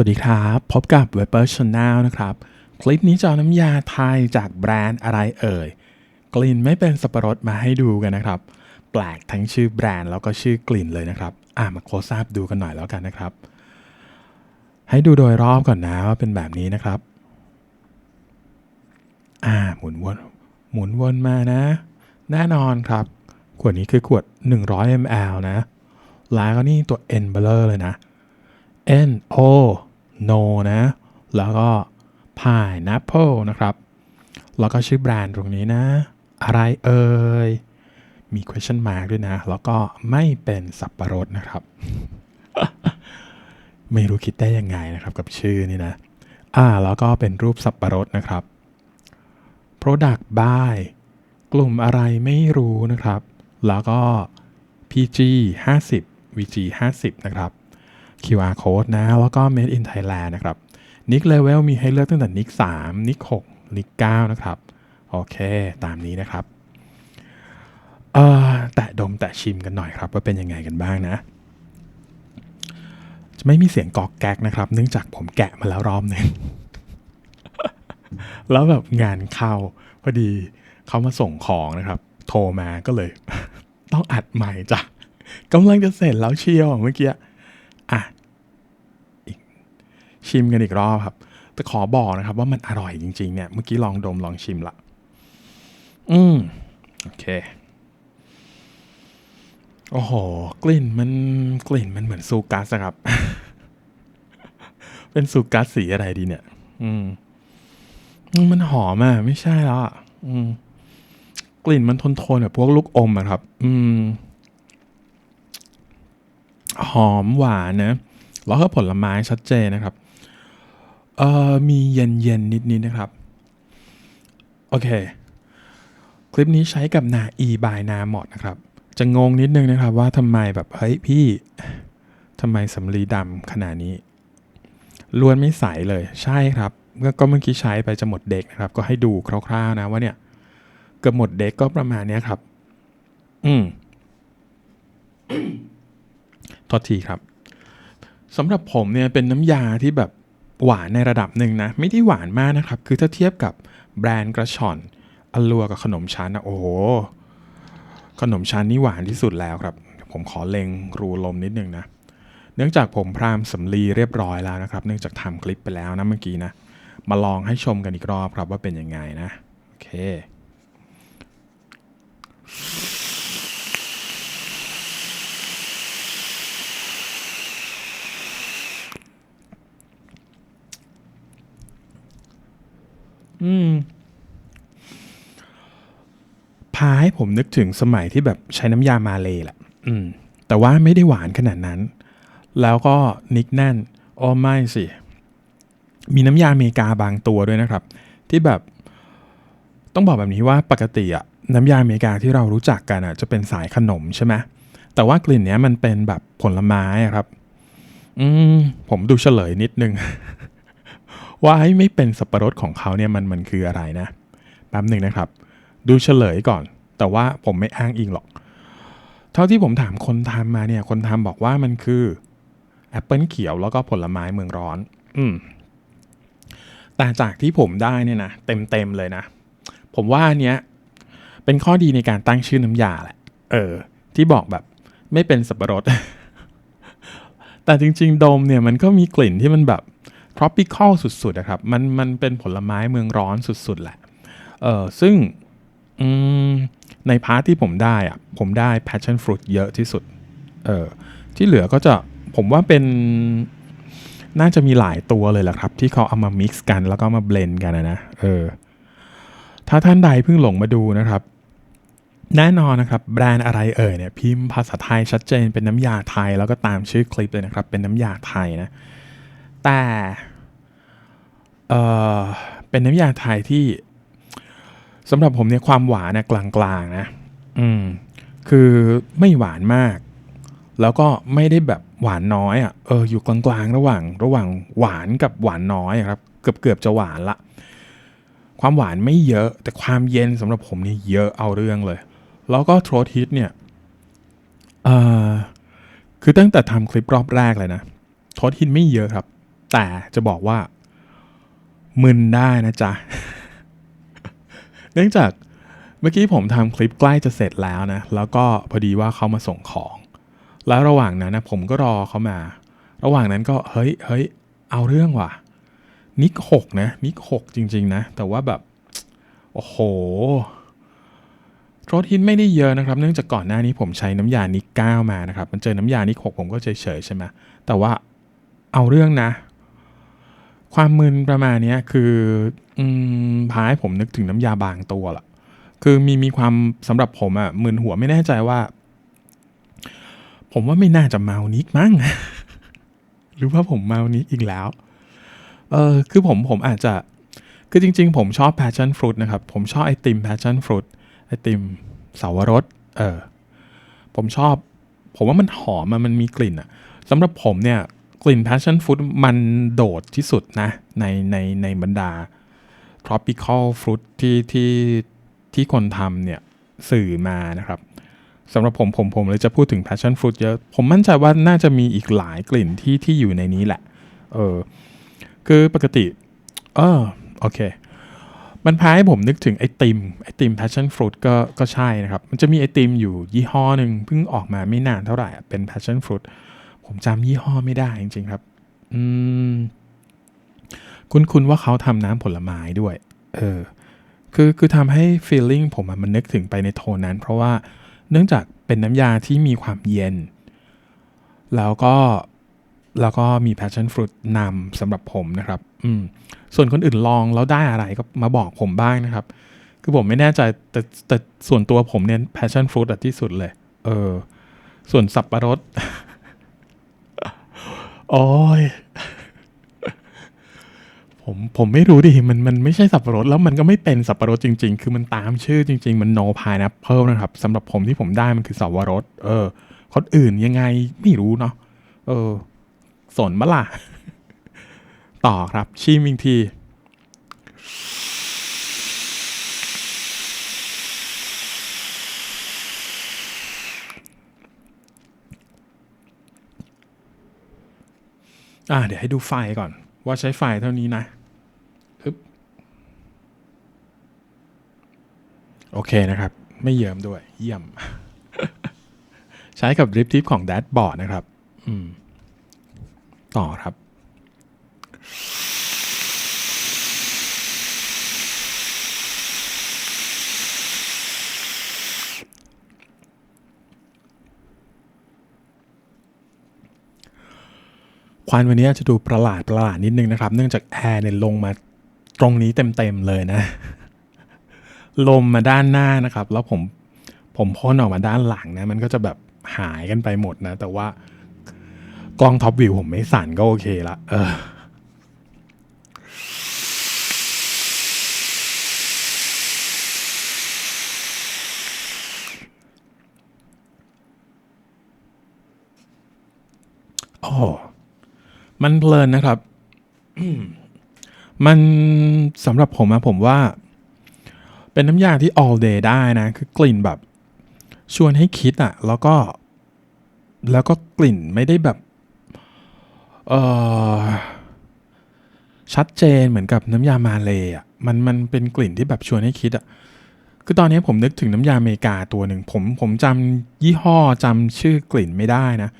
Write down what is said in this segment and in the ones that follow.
วัสดีครับ พบกับ w e b e r Channel นะครับ คลิปนี้จะเอาน้ำยาไทยจากแบรนด์อะไรเอ่ย กลิ่นไม่เป็นสับปะรดมาให้ดูกันนะครับ แปลกทั้งชื่อแบรนด์แล้วก็ชื่อกลิ่นเลยนะครับ อะมาโคสอัพดูกันหน่อยแล้วกันนะครับ ให้ดูโดยรอบก่อนนะว่าเป็นแบบนี้นะครับ อ่าหมุนวนหมุนวนมานะ แน่นอนครับ ขวดนี้คือขวด 100 ml นะ แล้วก็นี่ตัว N เบลอเลยนะ N O No นะ แล้วก็ Pineapple นะครับ แล้วก็ชื่อแบรนด์ตรงนี้นะ อะไรเอ่ย มี question mark ด้วยนะ แล้วก็ไม่เป็นสับประรดนะครับ ไม่รู้คิดได้ยังไงนะครับกับชื่อนี่นะ อ่า แล้วก็เป็นรูปสับประรดนะครับ Product by กลุ่มอะไรไม่รู้นะครับ แล้วก็ PG 50 VG 50 นะครับ QR code นะ แล้วก็ Made in Thailand นะครับ Nick Level มีให้เลือกตั้งแต่ Nick 3 Nick 6 Nick 9นะครับ โอเค ตามนี้นะครับ เอ่อ แตะดมแตะชิมกันหน่อยครับว่าเป็นยังไงกันบ้างนะ จะไม่มีเสียงกอกแก๊กนะครับ เนื่องจากผมแกะมาแล้วรอบหนึ่งแล้วแบบงานเข้าพอดีเขามาส่งของนะครับ โทรมาก็เลย ต้องอัดใหม่จ้ะกำลังจะเสร็จแล้วเชียวเมื่อกี้ อะอีก ชิมกันอีกรอบครับ แต่ขอบอกนะครับว่ามันอร่อยจริงๆเนี่ย เมื่อกี้ลองดมลองชิมละ อืม โอเค โอ้โห กลิ่นมันกลิ่นมันเหมือนซูกัสครับ เป็นซูกัสสีอะไรดีเนี่ย อืม มันหอมอะไม่ใช่แล้วอะอืม กลิ่นมันทนทนๆแบบพวกลูกอมอะครับ อืม หอมหวานนะแล้วก็ผลไม้ชัดเจนนะครับ เอ่อมีเย็นเย็นนิดนิดนะครับ โอเค คลิปนี้ใช้กับนา e by นาหมดนะครับ จะงงนิดนึงนะครับว่าทำไมแบบ เฮ้ยพี่ทำไมสำลีดำขนาดนี้ล้วนไม่ใสเลยใช่ครับก็เมื่อกี้ใช้ไปจะหมดเด็กนะครับ ก็ให้ดูคร่าวๆนะว่าเนี่ยเกือบหมดเด็กก็ประมาณเนี้ยครับ อืมทษทีครับสำหรับผมเนี่ยเป็นน้ำยาที่แบบ หวานในระดับหนึ่งนะ ไม่ได้หวานมากนะครับ คือถ้าเทียบกับแบรนด์กระชอนอลัวกับขนมชั้นนะโอ้โหขนมชั้นนี่หวานที่สุดแล้วครับ ผมขอเล็งรูลมนิดนึงนะ เนื่องจากผมพรามสำลีเรียบร้อยแล้วนะครับ เนื่องจากทำคลิปไปแล้วนะเมื่อกี้นะ มาลองให้ชมกันอีกรอบครับว่าเป็นยังไงนะ โอเค อืม พาให้ผมนึกถึงสมัยที่แบบใช้น้ำยามาเลยแหละ อืม แต่ว่าไม่ได้หวานขนาดนั้น แล้วก็นิกแน่นอ้อไม่สิ มีน้ำยาอเมริกาบางตัวด้วยนะครับ ที่แบบ ต้องบอกแบบนี้ว่าปกติอะน้ำยาอเมริกาที่เรารู้จักกันอะจะเป็นสายขนมใช่ไหมแต่ว่ากลิ่นเนี้ยมันเป็นแบบผลไม้อะครับ อืม ผมดูเฉลยนิดนึง ว่าไอ้ไม่เป็นสับปะรดของเขาเนี่ยมันมันคืออะไรนะแป๊บหนึ่งนะครับ ดูเฉลยก่อน แต่ว่าผมไม่อ้างอิงหรอก เท่าที่ผมถามคนทำมาเนี่ย คนทำบอกว่ามันคือแอปเปิลเขียวแล้วก็ผลไม้เมืองร้อน อืมแต่จากที่ผมได้เนี่ยนะเต็มเต็มๆเลยนะ ผมว่าอันเนี้ยเป็นข้อดีในการตั้งชื่อน้ำยาแหละ เออ ที่บอกแบบไม่เป็นสับปะรด แต่จริง ๆ ดมเนี่ยมันก็มีกลิ่นที่มันแบบ tropical สุดๆนะครับมันมันเป็นผลไม้เมืองร้อนสุดๆแหละเออซึ่งในพาร์ทที่ผมได้อะผมได้ passion fruit เยอะที่สุดเออที่เหลือก็จะผมว่าเป็นน่าจะมีหลายตัวเลยแหละครับ ที่เขาเอามา mix กันแล้วก็มาเบลนกันนะนะเออถ้าท่านใดเพิ่งหลงมาดูนะครับ แน่นอนนะครับ แบรนด์อะไรเอ่ยเนี่ยพิมพ์ภาษาไทยชัดเจนเป็นน้ำยาไทย แล้วก็ตามชื่อคลิปเลยนะครับ เป็นน้ำยาไทยนะ แต่เออเป็นน้ำยาไทยที่สำหรับผมเนี่ยความหวานเนี่ยกลางๆนะ อืม คือไม่หวานมาก แล้วก็ไม่ได้แบบหวานน้อยอะ เออ อยู่กลางๆ ระหว่าง ระหว่างหวานกับหวานน้อยครับ เกือบเกือบจะหวานละ ความหวานไม่เยอะ แต่ความเย็นสำหรับผมเนี่ยเยอะเอาเรื่องเลย แล้วก็โทรทิสเนี่ยเออคือตั้งแต่ทำคลิปรอบแรกเลยนะโทษทินไม่เยอะครับ แต่จะบอกว่า มึนได้นะจ๊ะ เนื่องจากเมื่อกี้ผมทำคลิปใกล้จะเสร็จแล้วนะ แล้วก็พอดีว่าเขามาส่งของ แล้วระหว่างนั้นนะผมก็รอเขามา ระหว่างนั้นก็เฮ้ยเฮ้ยเอาเรื่องว่ะ นิกหกนะ นิกหกจริง ๆ นะ แต่ว่าแบบ โอ้โหรถฮิตไม่ได้เยอะนะครับ เนื่องจากก่อนหน้านี้ผมใช้น้ำยานิกเก้ามานะครับ มันเจอน้ำยานิกหกผมก็เฉยๆใช่ไหมแต่ว่าเอาเรื่องนะ ความมึนประมาณนี้คืออืมพาให้ผมนึกถึงน้ำยาบางตัวละคือมีมีความสำหรับผมอะมึนหัวไม่แน่ใจว่า ผมว่าไม่น่าจะเมานิกมั้งหรือว่าผมเมานิกอีกแล้ว เออคือผมผมอาจจะคือจริง ๆ ผมชอบ passion fruit นะครับ ผมชอบไอติม passion fruit ไอติมสาวรสเออผมชอบ ผมว่ามันหอมมันมีกลิ่นอะสำหรับผมเนี่ย กลิ่น passion fruit มันโดดที่สุดนะ ในในในบรรดา tropical fruit ที่ที่ที่คนทำเนี่ยสื่อมานะครับสำหรับผมผมผมเลยจะพูดถึง passion fruit เยอะ ผมมั่นใจว่าน่าจะมีอีกหลายกลิ่นที่ที่อยู่ในนี้แหละ เออ คือปกติ เออโอเค มันพาให้ผมนึกถึงไอติม ไอติม passion fruit ก็ก็ใช่นะครับ มันจะมีไอติมอยู่ยี่ห้อหนึ่งเพิ่งออกมาไม่นานเท่าไหร่ เป็น passion fruit ผมจำยี่ห้อไม่ได้จริงๆครับ อืม คุณคุณว่าเขาทำน้ำผลไม้ด้วย เออ คือคือทำให้ feeling ผมอะมันนึกถึงไปในโทนนั้น เพราะว่าเนื่องจากเป็นน้ำยาที่มีความเย็น แล้วก็แล้วก็มี passion fruit นำสำหรับผมนะครับ อืม ส่วนคนอื่นลองแล้วได้อะไรก็มาบอกผมบ้างนะครับ คือผมไม่แน่ใจแต่แต่ส่วนตัวผมเนี่ย passion fruit อะที่สุดเลย เออ ส่วนสับปะรด โอ้ยผมผมไม่รู้ดิมันมันไม่ใช่สับปะรดแล้วมันก็ไม่เป็นสับปะรดจริง ๆ คือมันตามชื่อจริง ๆ มันโนพายนะเพิ่มนะครับสำหรับผมที่ผมได้มันคือสับปะรด เออคนอื่นยังไงไม่รู้เนาะเออ สนมะล่ะ ต่อครับ ชิมอีกที อ่าเดี๋ยวให้ดูไฟก่อน ว่าใช้ไฟเท่านี้นะฮึบโอเคนะครับ ไม่เยิมด้วย เยี่ยม ใช้กับริปทิปของแดดบอร์ดนะครับ อืม ต่อครับ ควันวันนี้จจะดูประหลาดประหลาดนิดนึงนะครับ เนื่องจากแอร์เนี่ยลงมาตรงนี้เต็มๆเลยนะ ลมมาด้านหน้านะครับ แล้วผมผมพ่นออกมาด้านหลังนะ มันก็จะแบบหายกันไปหมดนะ แต่ว่ากล้องท็อปวิวผมไม่สั่นก็โอเคละเออโอ้ มันเพลินนะครับ มันสำหรับผมอะผมว่า เป็นน้ำยาที่ all day ได้นะ คือกลิ่นแบบ ชวนให้คิดอะแล้วก็ แล้วก็กลิ่นไม่ได้แบบ เออชัดเจนเหมือนกับน้ำยามาเลยอะมันมันเป็นกลิ่นที่แบบชวนให้คิดอะคือตอนนี้ผมนึกถึงน้ำยาอเมริกาตัวหนึ่งผมผมจำยี่ห้อจำชื่อกลิ่นไม่ได้นะ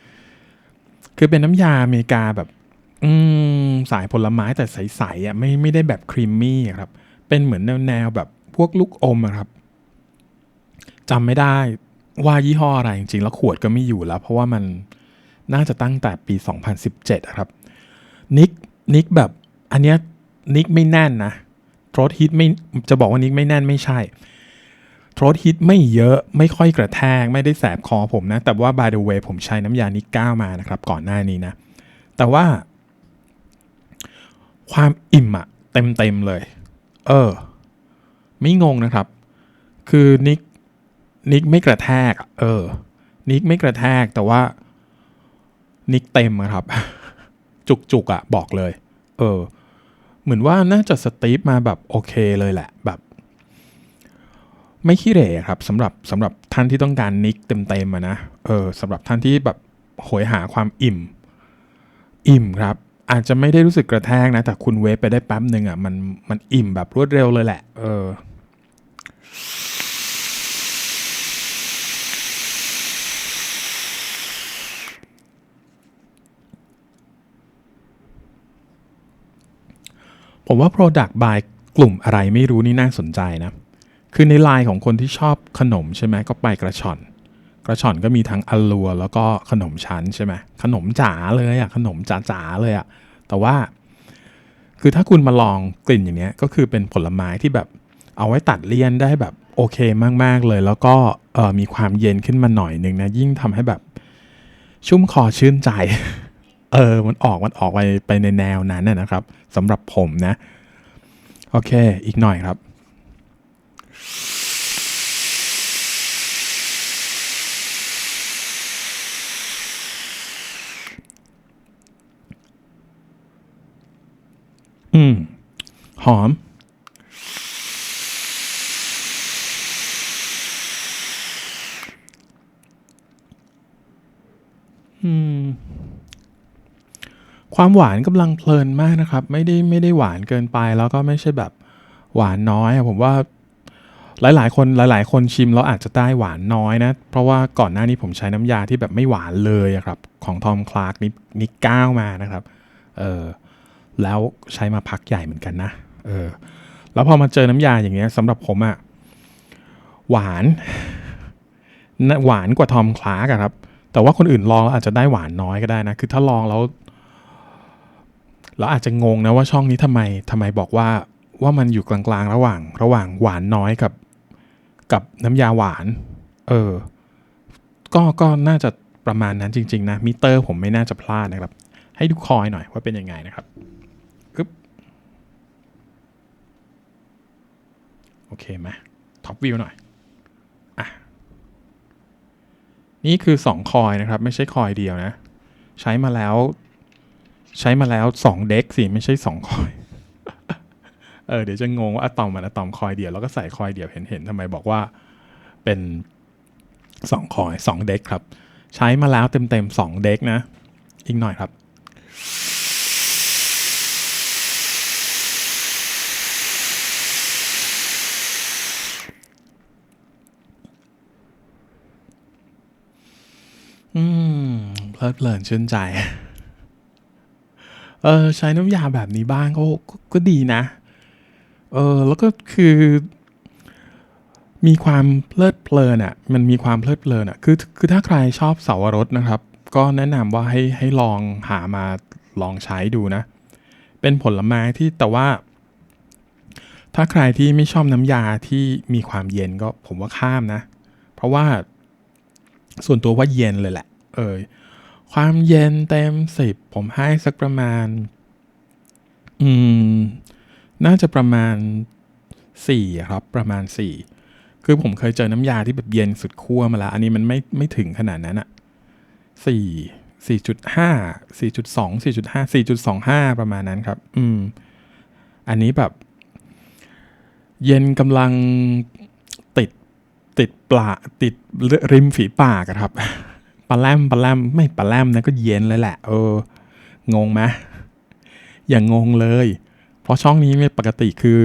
คือเป็นน้ำยาอเมริกาแบบ อืมสายผลไม้แต่ใสๆอะไม่ไม่ได้แบบครีมมี่ครับ เป็นเหมือนแนวแนวแบบพวกลูกอมครับจำไม่ได้ว่ายี่ห้ออะไรจริงๆ แล้วขวดก็ไม่อยู่แล้ว เพราะว่ามันน่าจะตั้งแต่ปี 2017 ครับนิกนิกแบบอันเนี้ยนิกไม่แน่นนะโทรฮิตไม่จะบอกว่านิกไม่แน่นไม่ใช่โทรฮิตไม่เยอะไม่ค่อยกระแทก ไม่ได้แสบคอผมนะ แต่ว่า by the way ผมใช้น้ำยานิกก้ามานะครับ ก่อนหน้านี้นะ แต่ว่า ความอิ่มอะเต็มเต็มๆเลย เออ ไม่งงนะครับ คือนิกนิกไม่กระแทกเออ นิกไม่กระแทกแต่ว่านิกเต็มอะครับ จุกจุกๆอะบอกเลย เออ เหมือนว่าน่าจะสตีฟมาแบบโอเคเลยแหละ แบบ ไม่ขี้เหร่ครับสำหรับสำหรับท่านที่ต้องการนิกเต็มๆอะนะเออสำหรับท่านที่แบบโหยหาความอิ่ม อิ่มครับ อาจจะไม่ได้รู้สึกกระแทกนะ แต่คุณเวฟไปได้แป๊บหนึ่งอะมันมันอิ่มแบบรวดเร็วเลยแหละ เออ ผมว่า Product by กลุ่มอะไรไม่รู้นี่น่าสนใจนะ คือในไลน์ของคนที่ชอบขนมใช่ไหมก็ไปกระชอน กระชอนก็มีทั้งอลัวแล้วก็ขนมชั้นใช่ไหมขนมจ๋าเลยอะขนมจ๋าๆเลยอะแต่ว่า คือถ้าคุณมาลองกลิ่นอย่างเนี้ยก็คือเป็นผลไม้ที่แบบเอาไว้ตัดเลี่ยนได้แบบโอเคมาก ๆ เลย แล้วก็มีความเย็นขึ้นมาหน่อยหนึ่งนะ ยิ่งทำให้แบบชุ่มคอชื่นใจ เออ มันออกมันออกไปไปในแนวนั้นนะนะครับสำหรับผมนะ โอเค อีกหน่อยครับ อืม หอม อืม ความหวานกำลังเพลินมากนะครับ ไม่ได้ไม่ได้หวานเกินไปแล้วก็ไม่ใช่แบบหวานน้อยอะผมว่าหลายๆ คนหลาย ๆ คนชิมแล้วอาจจะได้หวานน้อยนะ เพราะว่าก่อนหน้านี้ผมใช้น้ำยาที่แบบไม่หวานเลยครับ ของทอมคลาร์กนี่นี่ก้าวมานะครับ เออ แล้วใช้มาพักใหญ่เหมือนกันนะ เออ แล้วพอมาเจอน้ำยาอย่างเงี้ยสำหรับผมอะหวานหวานกว่าทอมคลาร์กครับ แต่ว่าคนอื่นลองแล้วอาจจะได้หวานน้อยก็ได้นะ คือถ้าลองแล้วแล้วอาจจะงงนะว่าช่องนี้ทำไมทำไมบอกว่าว่ามันอยู่กลางๆ ระหว่าง ระหว่างหวานน้อยกับ กับน้ำยาหวาน เออ ก็ก็น่าจะประมาณนั้นจริง ๆ นะมิเตอร์ผมไม่น่าจะพลาดนะครับ ให้ดูคอยหน่อยว่าเป็นยังไงนะครับกึ๊บ โอเคไหมท็อปวิวหน่อยอะนี่คือ 2 คอยนะครับ ไม่ใช่คอยเดียวนะ ใช้มาแล้ว ใช้มาแล้ว 2 เด็กสิ ไม่ใช่ 2 คอย เออเดี๋ยวจะงงว่าอะตอมมันอะตอมคอยเดียว แล้วก็ใส่คอยเดียวเห็นเห็นทำไมบอกว่าเป็น 2 คอย 2 เด็กครับ ใช้มาแล้วเต็มเต็มๆ2เด็กนะ อีกหน่อยครับ อืมเพลิดเพลินชื่นใจ เออใช้น้ำยาแบบนี้บ้างก็ก็ก็ดีนะ เออแล้วก็คือ มีความเพลิดเพลินอะ มันมีความเพลิดเพลินอะ คือคือถ้าใครชอบเสาวรสนะครับ ก็แนะนำว่าให้ให้ลองหามาลองใช้ดูนะ เป็นผลไม้ที่แต่ว่า ถ้าใครที่ไม่ชอบน้ำยาที่มีความเย็นก็ผมว่าข้ามนะ เพราะว่า ส่วนตัวว่าเย็นเลยแหละ เออความเย็นเต็มสิบผมให้สักประมาณ อืม น่าจะประมาณสี่ครับ ประมาณสี่คือผมเคยเจอน้ำยาที่แบบเย็นสุดขั้วมาแล้วอันนี้มันไม่ไม่ถึงขนาดนั้นอะสี่สี่จุดห้าสี่จุดสองสี่จุดห้าสี่จุดสองห้าประมาณนั้นครับ อืม อันนี้แบบ เย็นกำลัง ติดปลาติดริมฝีปากอะครับปลาแรมปลาแรมไม่ปลาแรมนะก็เย็นเลยแหละ เออ งงไหมอย่างงงเลย เพราะช่องนี้เนี่ปกติคือ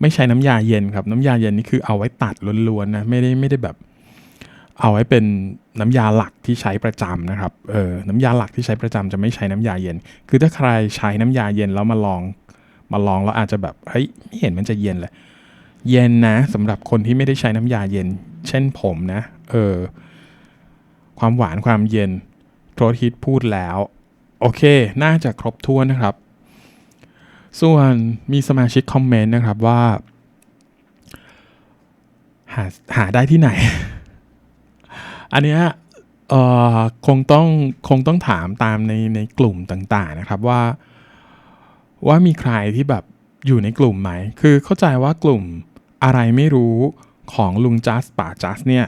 ไม่ใช้น้ำยาเย็นครับ น้ำยาเย็นนี่คือเอาไว้ตัดล้วนๆนะไม่ได้ไม่ได้แบบ เอาไว้เป็นน้ำยาหลักที่ใช้ประจำนะครับเออน้ำยาหลักที่ใช้ประจำจะไม่ใช้น้ำยาเย็น คือถ้าใครใช้น้ำยาเย็นแล้วมาลองมาลองแล้วอาจจะแบบเฮ้ยไม่เห็นมันจะเย็นเลย เย็นนะสำหรับคนที่ไม่ได้ใช้น้ำยาเย็น เช่นผมนะ เออ ความหวานความเย็นโทรฮิตพูดแล้ว โอเค น่าจะครบถ้วนนะครับ ส่วนมีสมาชิกคอมเมนต์นะครับว่า หาหาได้ที่ไหน อันเนี้ยเอ่อคงต้องคงต้องถามตามในในกลุ่มต่างๆนะครับว่า ว่ามีใครที่แบบอยู่ในกลุ่มไหม คือเข้าใจว่ากลุ่ม อะไรไม่รู้ของลุงจัสป่าจัสเนี่ย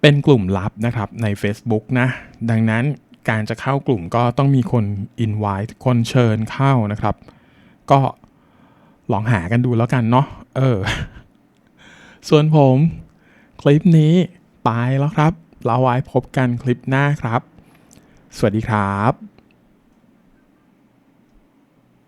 เป็นกลุ่มลับนะครับใน Facebook นะ ดังนั้นการจะเข้ากลุ่มก็ต้องมีคน invite คนเชิญเข้านะครับ ก็ลองหากันดูแล้วกันเนาะเออ ส่วนผมคลิปนี้ไปแล้วครับเราไว้พบกันคลิปหน้าครับ สวัสดีครับ